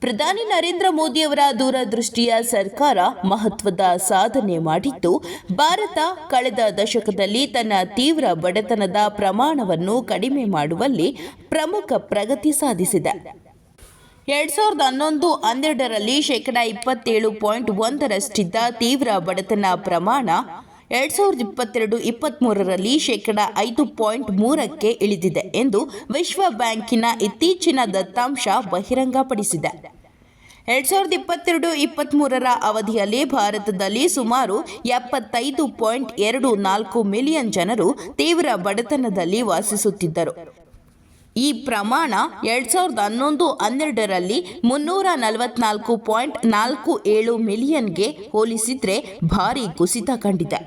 ಪ್ರಧಾನಿ ನರೇಂದ್ರ ಮೋದಿಯವರ ದೂರದೃಷ್ಟಿಯ ಸರ್ಕಾರ ಮಹತ್ವದ ಸಾಧನೆ ಮಾಡಿದ್ದು ಭಾರತ ಕಳೆದ ದಶಕದಲ್ಲಿ ತನ್ನ ತೀವ್ರ ಬಡತನದ ಪ್ರಮಾಣವನ್ನು ಕಡಿಮೆ ಮಾಡುವಲ್ಲಿ ಪ್ರಮುಖ ಪ್ರಗತಿ ಸಾಧಿಸಿದೆ. ಎರಡ್ ಸಾವಿರದ ಹನ್ನೊಂದು ಹನ್ನೆರಡರಲ್ಲಿ ಶೇಕಡಾ ಇಪ್ಪತ್ತೇಳು ಪಾಯಿಂಟ್ ಒಂದರಷ್ಟಿದ್ದ ತೀವ್ರ ಬಡತನ ಪ್ರಮಾಣ ಎರಡ್ ಸಾವಿರದ ಇಪ್ಪತ್ತೆರಡು ಇಪ್ಪತ್ತ್ಮೂರರಲ್ಲಿ ಶೇಕಡ ಐದು ಪಾಯಿಂಟ್ ಮೂರಕ್ಕೆ ಇಳಿದಿದೆ ಎಂದು ವಿಶ್ವ ಬ್ಯಾಂಕಿನ ಇತ್ತೀಚಿನ ದತ್ತಾಂಶ ಬಹಿರಂಗಪಡಿಸಿದೆ. ಎರಡ್ ಸಾವಿರದ ಇಪ್ಪತ್ತೆರಡು ಇಪ್ಪತ್ತ್ಮೂರರ ಅವಧಿಯಲ್ಲಿ ಭಾರತದಲ್ಲಿ ಸುಮಾರು ಎಪ್ಪತ್ತೈದು ಪಾಯಿಂಟ್ ಎರಡು ನಾಲ್ಕು ಮಿಲಿಯನ್ ಜನರು ತೀವ್ರ ಬಡತನದಲ್ಲಿ ವಾಸಿಸುತ್ತಿದ್ದರು. ಈ ಪ್ರಮಾಣ ಎರಡ್ ಸಾವಿರದ ಹನ್ನೊಂದು ಹನ್ನೆರಡರಲ್ಲಿ ಮುನ್ನೂರ ನಲವತ್ನಾಲ್ಕು ಪಾಯಿಂಟ್ ನಾಲ್ಕು ಏಳು ಮಿಲಿಯನ್ಗೆ ಹೋಲಿಸಿದ್ರೆ ಭಾರಿ ಕುಸಿತ ಕಂಡಿದೆ.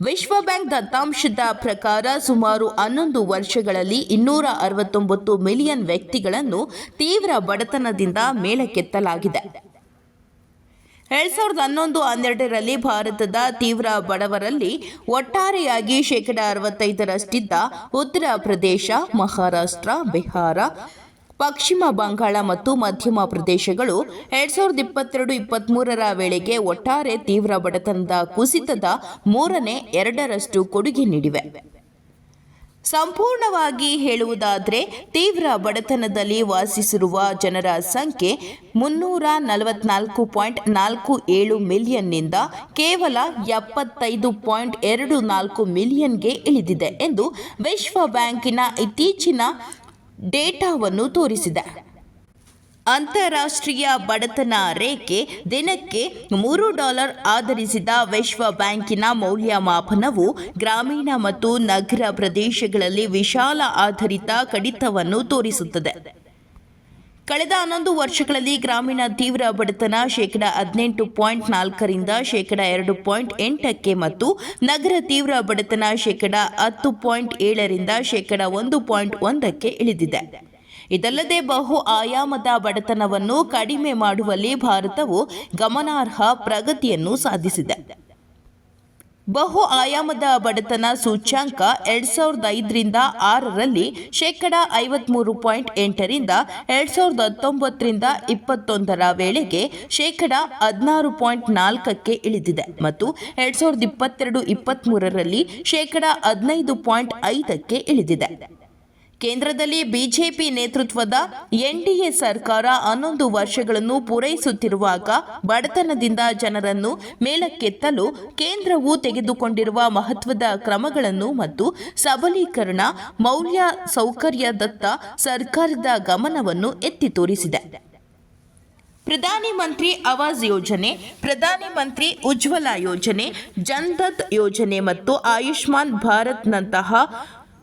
ವಿಶ್ವ ಬ್ಯಾಂಕ್ ದತ್ತಾಂಶದ ಪ್ರಕಾರ ಸುಮಾರು ಹನ್ನೊಂದು ವರ್ಷಗಳಲ್ಲಿ ಇನ್ನೂರ ಅರವತ್ತೊಂಬತ್ತು ಮಿಲಿಯನ್ ವ್ಯಕ್ತಿಗಳನ್ನು ತೀವ್ರ ಬಡತನದಿಂದ ಮೇಲಕ್ಕೆತ್ತಲಾಗಿದೆ. ಎರಡ್ ಸಾವಿರದ ಹನ್ನೊಂದು ಹನ್ನೆರಡರಲ್ಲಿ ಭಾರತದ ತೀವ್ರ ಬಡವರಲ್ಲಿ ಒಟ್ಟಾರೆಯಾಗಿ ಶೇಕಡ ಅರವತ್ತೈದರಷ್ಟಿದ್ದ ಉತ್ತರ ಪ್ರದೇಶ, ಮಹಾರಾಷ್ಟ್ರ, ಬಿಹಾರ, ಪಶ್ಚಿಮ ಬಂಗಾಳ ಮತ್ತು ಮಧ್ಯಮ ಪ್ರದೇಶಗಳು ಎರಡ್ ಸಾವಿರದ ಇಪ್ಪತ್ತೆರಡು ಇಪ್ಪತ್ತ್ಮೂರರ ವೇಳೆಗೆ ಒಟ್ಟಾರೆ ತೀವ್ರ ಬಡತನದ ಕುಸಿತದ ಮೂರನೇ ಎರಡರಷ್ಟು ಕೊಡುಗೆ ನೀಡಿವೆ. ಸಂಪೂರ್ಣವಾಗಿ ಹೇಳುವುದಾದರೆ ತೀವ್ರ ಬಡತನದಲ್ಲಿ ವಾಸಿಸಿರುವ ಜನರ ಸಂಖ್ಯೆ ಮುನ್ನೂರ ನಲವತ್ನಾಲ್ಕು ಪಾಯಿಂಟ್ ನಾಲ್ಕು ಏಳು ಮಿಲಿಯನ್ನಿಂದ ಕೇವಲ ಎಪ್ಪತ್ತೈದು ಪಾಯಿಂಟ್ ಎರಡು ನಾಲ್ಕು ಮಿಲಿಯನ್ಗೆ ಇಳಿದಿದೆ ಎಂದು ವಿಶ್ವ ಬ್ಯಾಂಕಿನ ಇತ್ತೀಚಿನ ಡೇಟಾವನ್ನು ತೋರಿಸಿದೆ. ಅಂತಾರಾಷ್ಟ್ರೀಯ ಬಡತನ ರೇಖೆ ದಿನಕ್ಕೆ ಮೂರು ಡಾಲರ್ ಆಧರಿಸಿದ ವಿಶ್ವ ಬ್ಯಾಂಕಿನ ಮೌಲ್ಯಮಾಪನವು ಗ್ರಾಮೀಣ ಮತ್ತು ನಗರ ಪ್ರದೇಶಗಳಲ್ಲಿ ವಿಶಾಲ ಆಧಾರಿತ ಕಡಿತವನ್ನು ತೋರಿಸುತ್ತದೆ. ಕಳೆದ ಹನ್ನೊಂದು ವರ್ಷಗಳಲ್ಲಿ ಗ್ರಾಮೀಣ ತೀವ್ರ ಬಡತನ ಶೇಕಡ ಹದಿನೆಂಟು ಪಾಯಿಂಟ್ ನಾಲ್ಕರಿಂದ ಶೇಕಡ ಎರಡು ಪಾಯಿಂಟ್ ಎಂಟಕ್ಕೆ ಮತ್ತು ನಗರ ತೀವ್ರ ಬಡತನ ಶೇಕಡ ಹತ್ತು ಪಾಯಿಂಟ್ ಏಳರಿಂದ ಶೇಕಡ ಒಂದು ಪಾಯಿಂಟ್ ಒಂದಕ್ಕೆ ಇಳಿದಿದೆ. ಇದಲ್ಲದೆ ಬಹು ಆಯಾಮದ ಬಡತನವನ್ನು ಕಡಿಮೆ ಮಾಡುವಲ್ಲಿ ಭಾರತವು ಗಮನಾರ್ಹ ಪ್ರಗತಿಯನ್ನು ಸಾಧಿಸಿದೆ. ಬಹು ಆಯಾಮದ ಬಡತನ ಸೂಚ್ಯಾಂಕ ಎರಡ್ ಸಾವಿರದ ಐದರಿಂದ ಆರರಲ್ಲಿ ಶೇಕಡ ಐವತ್ಮೂರು ಪಾಯಿಂಟ್ ಎಂಟರಿಂದ ಎರಡ್ ಸಾವಿರದ ಹತ್ತೊಂಬತ್ತರಿಂದ ಇಪ್ಪತ್ತೊಂದರ ವೇಳೆಗೆ ಶೇಕಡ ಹದಿನಾರು ಪಾಯಿಂಟ್ ನಾಲ್ಕಕ್ಕೆ ಇಳಿದಿದೆ ಮತ್ತು ಎರಡ್ ಸಾವಿರದ ಇಪ್ಪತ್ತೆರಡು ಇಪ್ಪತ್ತ್ಮೂರರಲ್ಲಿ ಶೇಕಡ ಹದಿನೈದು ಪಾಯಿಂಟ್ ಐದಕ್ಕೆ ಇಳಿದಿದೆ. ಕೇಂದ್ರದಲ್ಲಿ ಬಿಜೆಪಿ ನೇತೃತ್ವದ ಎನ್ಡಿಎ ಸರ್ಕಾರ ಹನ್ನೊಂದು ವರ್ಷಗಳನ್ನು ಪೂರೈಸುತ್ತಿರುವಾಗ ಬಡತನದಿಂದ ಜನರನ್ನು ಮೇಲಕ್ಕೆತ್ತಲು ಕೇಂದ್ರವು ತೆಗೆದುಕೊಂಡಿರುವ ಮಹತ್ವದ ಕ್ರಮಗಳನ್ನು ಮತ್ತು ಸಬಲೀಕರಣ, ಮೌಲ್ಯ ಸೌಕರ್ಯದತ್ತ ಸರ್ಕಾರದ ಗಮನವನ್ನು ಎತ್ತಿ ತೋರಿಸಿದೆ. ಪ್ರಧಾನಿ ಮಂತ್ರಿ ಆವಾಸ್ ಯೋಜನೆ, ಪ್ರಧಾನಿ ಮಂತ್ರಿ ಉಜ್ವಲ ಯೋಜನೆ ಜನ್ಧತ್ ಯೋಜನೆ ಮತ್ತು ಆಯುಷ್ಮಾನ್ ಭಾರತ್ನಂತಹ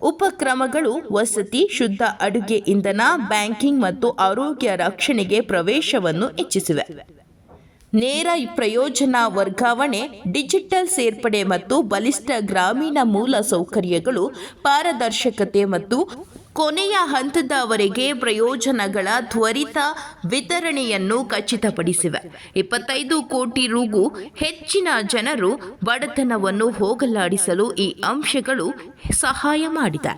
ಉಪಕ್ರಮಗಳು ವಸತಿ, ಶುದ್ಧ ಅಡುಗೆ, ಇಂಧನ, ಬ್ಯಾಂಕಿಂಗ್ ಮತ್ತು ಆರೋಗ್ಯ ರಕ್ಷಣೆಗೆ ಪ್ರವೇಶವನ್ನು ಹೆಚ್ಚಿಸಿವೆ. ನೇರ ಪ್ರಯೋಜನ ವರ್ಗಾವಣೆ, ಡಿಜಿಟಲ್ ಸೇರ್ಪಡೆ ಮತ್ತು ಬಲಿಷ್ಠ ಗ್ರಾಮೀಣ ಮೂಲ ಸೌಕರ್ಯಗಳು, ಪಾರದರ್ಶಕತೆ ಮತ್ತು ಕೊನೆಯ ಹಂತದವರೆಗೆ ಪ್ರಯೋಜನಗಳ ತ್ವರಿತ ವಿತರಣೆಯನ್ನು ಖಚಿತಪಡಿಸಿವೆ. ಇಪ್ಪತ್ತೈದು ಕೋಟಿ ರೂಗೂ ಹೆಚ್ಚಿನ ಜನರು ಬಡತನವನ್ನು ಹೋಗಲಾಡಿಸಲು ಈ ಅಂಶಗಳು ಸಹಾಯ ಮಾಡಿದೆ.